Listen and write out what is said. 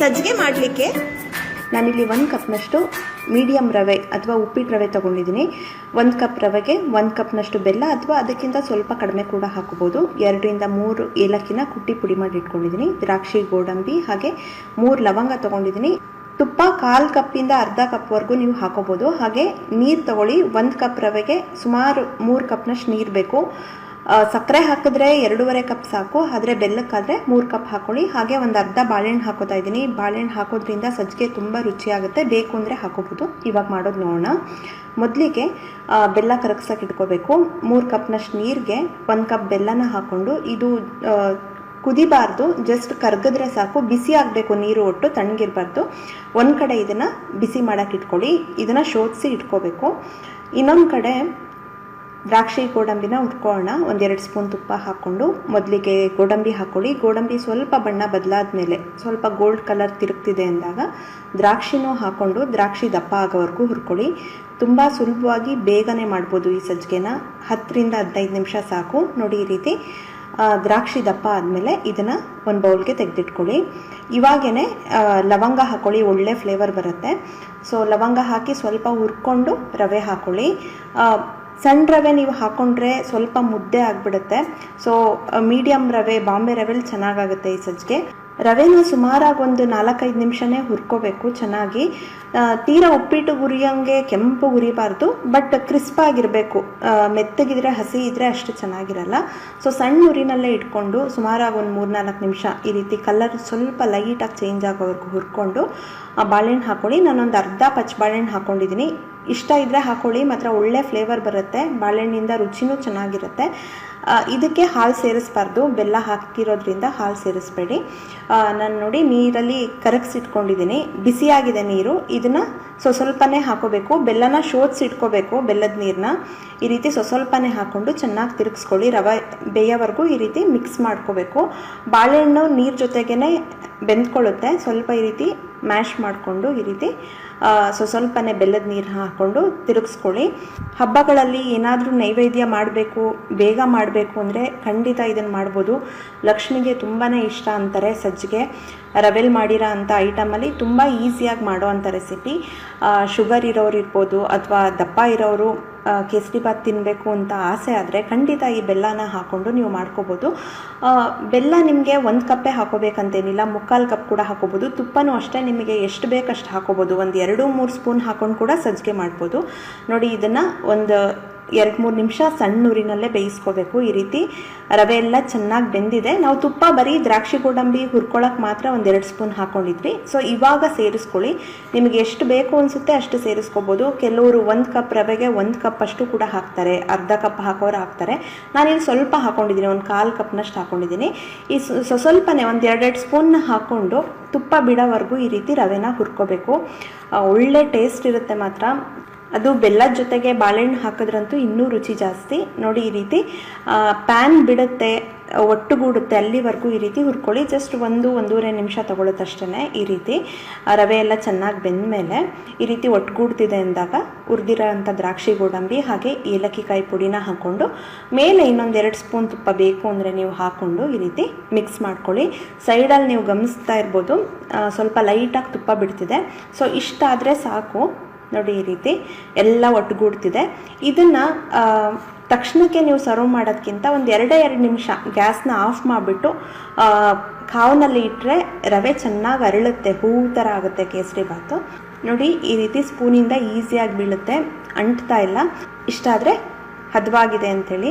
ಸಜ್ಜಿಗೆ ಮಾಡಲಿಕ್ಕೆ ನಾನಿಲ್ಲಿ ಒಂದು ಕಪ್ನಷ್ಟು ಮೀಡಿಯಮ್ ರವೆ ಅಥವಾ ಉಪ್ಪಿಟ್ಟು ರವೆ ತೊಗೊಂಡಿದ್ದೀನಿ. ಒಂದು ಕಪ್ ರವೆಗೆ ಒಂದು ಕಪ್ನಷ್ಟು ಬೆಲ್ಲ ಅಥವಾ ಅದಕ್ಕಿಂತ ಸ್ವಲ್ಪ ಕಡಿಮೆ ಕೂಡ ಹಾಕೋಬೋದು. ಎರಡರಿಂದ ಮೂರು ಏಲಕ್ಕಿನ ಕುಟ್ಟಿ ಪುಡಿ ಮಾಡಿ ಇಟ್ಕೊಂಡಿದ್ದೀನಿ. ದ್ರಾಕ್ಷಿ, ಗೋಡಂಬಿ ಹಾಗೆ ಮೂರು ಲವಂಗ ತೊಗೊಂಡಿದ್ದೀನಿ. ತುಪ್ಪ ಕಾಲು ಕಪ್ಪಿಂದ ಅರ್ಧ ಕಪ್ವರೆಗೂ ನೀವು ಹಾಕೋಬೋದು. ಹಾಗೆ ನೀರು ತಗೊಳ್ಳಿ. ಒಂದು ಕಪ್ ರವೆಗೆ ಸುಮಾರು ಮೂರು ಕಪ್ನಷ್ಟು ನೀರು ಬೇಕು. ಸಕ್ಕರೆ ಹಾಕಿದ್ರೆ ಎರಡೂವರೆ ಕಪ್ ಸಾಕು, ಆದರೆ ಬೆಲ್ಲಕ್ಕಾದರೆ ಮೂರು ಕಪ್ ಹಾಕೊಳ್ಳಿ. ಹಾಗೆ ಒಂದು ಅರ್ಧ ಬಾಳೆಹಣ್ಣು ಹಾಕೋತಾ ಇದ್ದೀನಿ. ಬಾಳೆಹಣ್ಣು ಹಾಕೋದ್ರಿಂದ ಸಜ್ಜಿಗೆ ತುಂಬ ರುಚಿಯಾಗುತ್ತೆ. ಬೇಕು ಅಂದರೆ ಹಾಕೋಬೋದು. ಇವಾಗ ಮಾಡೋದು ನೋಡೋಣ. ಮೊದಲಿಗೆ ಬೆಲ್ಲ ಕರಗ್ಸೋಕೆ ಇಟ್ಕೋಬೇಕು. ಮೂರು ಕಪ್ನಷ್ಟು ನೀರಿಗೆ ಒಂದು ಕಪ್ ಬೆಲ್ಲನ ಹಾಕ್ಕೊಂಡು ಇದು ಕುದಿಬಾರ್ದು. ಜಸ್ಟ್ ಕರ್ಗಿದ್ರೆ ಸಾಕು. ಬಿಸಿ ಆಗಬೇಕು ನೀರು ಒಟ್ಟು, ತಣ್ಣಗಿರಬಾರ್ದು. ಒಂದು ಕಡೆ ಇದನ್ನು ಬಿಸಿ ಮಾಡೋಕ್ಕೆ ಇಟ್ಕೊಳ್ಳಿ. ಇದನ್ನು ಶೋಧಿಸಿ ಇಟ್ಕೋಬೇಕು. ಇನ್ನೊಂದು ಕಡೆ ದ್ರಾಕ್ಷಿ ಗೋಡಂಬಿನ ಹುರ್ಕೊಳ್ಳೋಣ ಒಂದೆರಡು ಸ್ಪೂನ್ ತುಪ್ಪ ಹಾಕ್ಕೊಂಡು ಮೊದಲಿಗೆ ಗೋಡಂಬಿ ಹಾಕ್ಕೊಳ್ಳಿ. ಗೋಡಂಬಿ ಸ್ವಲ್ಪ ಬಣ್ಣ ಬದಲಾದ ಮೇಲೆ ಸ್ವಲ್ಪ ಗೋಲ್ಡ್ ಕಲರ್ ತಿರುಗ್ತಿದೆ ಅಂದಾಗ ದ್ರಾಕ್ಷಿನೂ ಹಾಕ್ಕೊಂಡು ದ್ರಾಕ್ಷಿ ದಪ್ಪ ಆಗೋವರೆಗೂ ಹುರ್ಕೊಳ್ಳಿ. ತುಂಬ ಸುಲಭವಾಗಿ ಬೇಗನೆ ಮಾಡ್ಬೋದು ಈ ಸಜ್ಜಿಗೆನ ಹತ್ತರಿಂದ ಹದಿನೈದು ನಿಮಿಷ ಸಾಕು. ನೋಡಿ ಈ ರೀತಿ ದ್ರಾಕ್ಷಿ ದಪ್ಪ ಆದಮೇಲೆ ಇದನ್ನು ಒಂದು ಬೌಲ್ಗೆ ತೆಗೆದಿಟ್ಕೊಳ್ಳಿ. ಇವಾಗೇ ಲವಂಗ ಹಾಕ್ಕೊಳ್ಳಿ. ಒಳ್ಳೆ ಫ್ಲೇವರ್ ಬರುತ್ತೆ. ಸೊ ಲವಂಗ ಹಾಕಿ ಸ್ವಲ್ಪ ಹುರ್ಕೊಂಡು ರವೆ ಹಾಕ್ಕೊಳ್ಳಿ. ಸಣ್ಣ ರವೆ ನೀವು ಹಾಕ್ಕೊಂಡ್ರೆ ಸ್ವಲ್ಪ ಮುದ್ದೆ ಆಗಿಬಿಡುತ್ತೆ. ಸೊ ಮೀಡಿಯಮ್ ರವೆ, ಬಾಂಬೆ ರವೆಲಿ ಚೆನ್ನಾಗಾಗುತ್ತೆ ಈ ಸಜ್ಜಿಗೆ. ರವೆನ ಸುಮಾರಾಗಿ ಒಂದು ನಾಲ್ಕೈದು ನಿಮಿಷನೇ ಹುರ್ಕೋಬೇಕು ಚೆನ್ನಾಗಿ. ತೀರಾ ಉಪ್ಪಿಟ್ಟು ಗುರಿಯಂಗೆ ಕೆಂಪು ಗುರಿಬಾರ್ದು ಬಟ್ ಕ್ರಿಸ್ಪ್ ಆಗಿರಬೇಕು. ಮೆತ್ತಗಿದ್ರೆ, ಹಸಿ ಇದ್ರೆ ಅಷ್ಟು ಚೆನ್ನಾಗಿರಲ್ಲ. ಸೊ ಸಣ್ಣ ಉರಿನಲ್ಲೇ ಇಟ್ಕೊಂಡು ಸುಮಾರಾಗಿ ಒಂದು ಮೂರು ನಾಲ್ಕು ನಿಮಿಷ ಈ ರೀತಿ ಕಲರ್ ಸ್ವಲ್ಪ ಲೈಟಾಗಿ ಚೇಂಜ್ ಆಗೋವರೆಗೂ ಹುರ್ಕೊಂಡು, ಆ ಬಾಳೆಹಣ್ಣು ಹಾಕೊಳ್ಳಿ. ನಾನೊಂದು ಅರ್ಧ ಪಚ್ಚ ಬಾಳೆಹಣ್ಣು ಹಾಕ್ಕೊಂಡಿದ್ದೀನಿ ಇಷ್ಟ ಇದ್ದರೆ ಹಾಕೊಳ್ಳಿ, ಮಾತ್ರ ಒಳ್ಳೆ ಫ್ಲೇವರ್ ಬರುತ್ತೆ, ಬಾಳೆಹಣ್ಣಿಂದ ರುಚಿನೂ ಚೆನ್ನಾಗಿರುತ್ತೆ. ಇದಕ್ಕೆ ಹಾಲು ಸೇರಿಸ್ಬಾರ್ದು, ಬೆಲ್ಲ ಹಾಕಿರೋದ್ರಿಂದ ಹಾಲು ಸೇರಿಸ್ಬೇಡಿ. ನಾನು ನೋಡಿ ನೀರಲ್ಲಿ ಕರಗಿಸಿಟ್ಕೊಂಡಿದ್ದೀನಿ ಬಿಸಿಯಾಗಿದೆ ನೀರು, ಇದನ್ನು ಸೊ ಸ್ವಲ್ಪನೇ ಹಾಕೋಬೇಕು. ಬೆಲ್ಲನ ಶೋಧಿಸಿಟ್ಕೋಬೇಕು ಬೆಲ್ಲದ ನೀರನ್ನ ಈ ರೀತಿ ಸೊ ಸ್ವಲ್ಪನೇ ಹಾಕ್ಕೊಂಡು ಚೆನ್ನಾಗಿ ತಿರುಗಿಸ್ಕೊಳ್ಳಿ, ರವೆ ಬೇಯೋವರೆಗೂ ಈ ರೀತಿ ಮಿಕ್ಸ್ ಮಾಡ್ಕೋಬೇಕು. ಬಾಳೆಹಣ್ಣು ನೀರು ಜೊತೆಗೇ ಬೆಂದ್ಕೊಳ್ಳುತ್ತೆ, ಸ್ವಲ್ಪ ಈ ರೀತಿ ಮ್ಯಾಶ್ ಮಾಡಿಕೊಂಡು ಈ ರೀತಿ ಸೊ ಸ್ವಲ್ಪನೇ ಬೆಲ್ಲದ ನೀರು ಹಾಕ್ಕೊಂಡು ತಿರುಗಿಸ್ಕೊಳ್ಳಿ. ಹಬ್ಬಗಳಲ್ಲಿ ಏನಾದರೂ ನೈವೇದ್ಯ ಮಾಡಬೇಕು, ಬೇಗ ಮಾಡಬೇಕು ಅಂದರೆ ಖಂಡಿತ ಇದನ್ನು ಮಾಡ್ಬೋದು. ಲಕ್ಷ್ಮಿಗೆ ತುಂಬಾ ಇಷ್ಟ ಅಂತಾರೆ ಸಜ್ಜಿಗೆ. ರವೆಲ್ ಮಾಡಿರೋ ಅಂಥ ಐಟಮಲ್ಲಿ ತುಂಬ ಈಸಿಯಾಗಿ ಮಾಡೋ ಅಂಥ ರೆಸಿಪಿ ಶುಗರ್ ಇರೋರು ಇರ್ಬೋದು ಅಥವಾ ದಪ್ಪ ಇರೋರು ಆ, ಕೇಸರಿ ಬಾತ್ ತಿನ್ನಬೇಕು ಅಂತ ಆಸೆ ಆದರೆ ಖಂಡಿತ ಈ ಬೆಲ್ಲನ ಹಾಕ್ಕೊಂಡು ನೀವು ಮಾಡ್ಕೋಬೋದು. ಬೆಲ್ಲ ನಿಮಗೆ ಒಂದು ಕಪ್ಪೇ ಹಾಕೋಬೇಕಂತೇನಿಲ್ಲ ಮುಕ್ಕಾಲು ಕಪ್ ಕೂಡ ಹಾಕೋಬೋದು. ತುಪ್ಪನೂ ಅಷ್ಟೇ ನಿಮಗೆ ಎಷ್ಟು ಬೇಕಷ್ಟು ಹಾಕೋಬೋದು. ಒಂದು ಎರಡು ಮೂರು ಸ್ಪೂನ್ ಹಾಕೊಂಡು ಕೂಡ ಸಜ್ಜಿಗೆ ಮಾಡ್ಬೋದು. ನೋಡಿ ಇದನ್ನು ಒಂದು ಎರಡು ಮೂರು ನಿಮಿಷ ಸಣ್ಣ ಊರಿನಲ್ಲೇ ಬೇಯಿಸ್ಕೋಬೇಕು ಈ ರೀತಿ. ರವೆ ಎಲ್ಲ ಚೆನ್ನಾಗಿ ಬೆಂದಿದೆ. ನಾವು ತುಪ್ಪ ಬರೀ ದ್ರಾಕ್ಷಿ ಗೋಡಂಬಿ ಹುರ್ಕೊಳ್ಳೋಕೆ ಮಾತ್ರ ಒಂದೆರಡು ಸ್ಪೂನ್ ಹಾಕ್ಕೊಂಡಿದ್ವಿ ಸೊ ಇವಾಗ ಸೇರಿಸ್ಕೊಳ್ಳಿ. ನಿಮಗೆ ಎಷ್ಟು ಬೇಕು ಅನಿಸುತ್ತೆ ಅಷ್ಟು ಸೇರಿಸ್ಕೋಬೋದು. ಕೆಲವರು ಒಂದು ಕಪ್ ರವೆಗೆ ಒಂದು ಕಪ್ ಅಷ್ಟು ಕೂಡ ಹಾಕ್ತಾರೆ. ಅರ್ಧ ಕಪ್ ಹಾಕೋರು ಹಾಕ್ತಾರೆ. ನಾನಿಲ್ಲಿ ಸ್ವಲ್ಪ ಹಾಕ್ಕೊಂಡಿದ್ದೀನಿ ಒಂದು ಕಾಲು ಕಪ್ನಷ್ಟು ಹಾಕ್ಕೊಂಡಿದ್ದೀನಿ ಈ ಸೊ ಸ್ವ- ಸ್ವಲ್ಪನೇ ಒಂದು ಎರಡೆರಡು ಸ್ಪೂನ್ನ ಹಾಕ್ಕೊಂಡು ತುಪ್ಪ ಬಿಡೋವರೆಗೂ ಈ ರೀತಿ ರವೆನ ಹುರ್ಕೋಬೇಕು. ಒಳ್ಳೆ ಟೇಸ್ಟ್ ಇರುತ್ತೆ ಮಾತ್ರ. ಅದು ಬೆಲ್ಲದ ಜೊತೆಗೆ ಬಾಳೆಹಣ್ಣು ಹಾಕಿದ್ರಂತೂ ಇನ್ನೂ ರುಚಿ ಜಾಸ್ತಿ. ನೋಡಿ ಈ ರೀತಿ ಪ್ಯಾನ್ ಬಿಡುತ್ತೆ, ಒಟ್ಟುಗೂಡುತ್ತೆ ಅಲ್ಲಿವರೆಗೂ ಈ ರೀತಿ ಹುರ್ಕೊಳ್ಳಿ. ಜಸ್ಟ್ ಒಂದು, ಒಂದೂವರೆ ನಿಮಿಷ ತೊಗೊಳುತ್ತಷ್ಟೇ ಈ ರೀತಿ. ರವೆ ಎಲ್ಲ ಚೆನ್ನಾಗಿ ಬೆಂದಮೇಲೆ ಈ ರೀತಿ ಒಟ್ಟುಗೂಡ್ತಿದೆ ಅಂದಾಗ ಹುರಿದಿರೋ ದ್ರಾಕ್ಷಿ, ಗೋಡಂಬಿ ಹಾಗೆ ಏಲಕ್ಕಿ ಕಾಯಿ ಪುಡಿನ ಹಾಕ್ಕೊಂಡು ಮೇಲೆ ಇನ್ನೊಂದು ಎರಡು ಸ್ಪೂನ್ ತುಪ್ಪ ಬೇಕು ಅಂದರೆ ನೀವು ಹಾಕ್ಕೊಂಡು ಈ ರೀತಿ ಮಿಕ್ಸ್ ಮಾಡ್ಕೊಳ್ಳಿ. ಸೈಡಲ್ಲಿ ನೀವು ಗಮನಿಸ್ತಾ ಇರ್ಬೋದು ಸ್ವಲ್ಪ ಲೈಟಾಗಿ ತುಪ್ಪ ಬಿಡ್ತಿದೆ. ಸೊ ಇಷ್ಟಾದರೆ ಸಾಕು. ನೋಡಿ ಈ ರೀತಿ ಎಲ್ಲ ಒಟ್ಟುಗೂಡ್ತಿದೆ. ಇದನ್ನು ತಕ್ಷಣಕ್ಕೆ ನೀವು ಸರ್ವ್ ಮಾಡೋದಕ್ಕಿಂತ ಒಂದು ಎರಡೇ ಎರಡು ನಿಮಿಷ ಗ್ಯಾಸ್ನ ಆಫ್ ಮಾಡಿಬಿಟ್ಟು ಕಾವ್ನಲ್ಲಿ ಇಟ್ಟರೆ ರವೆ ಚೆನ್ನಾಗಿ ಅರಳುತ್ತೆ ಹೂವು ಥರ ಆಗುತ್ತೆ ಕೇಸರಿ ಬಾತು ನೋಡಿ ಈ ರೀತಿ ಸ್ಪೂನಿಂದ ಈಸಿಯಾಗಿ ಬೀಳುತ್ತೆ, ಅಂಟ್ತಾ ಇಲ್ಲ. ಇಷ್ಟ ಆದರೆ ಹದವಾಗಿದೆ ಅಂಥೇಳಿ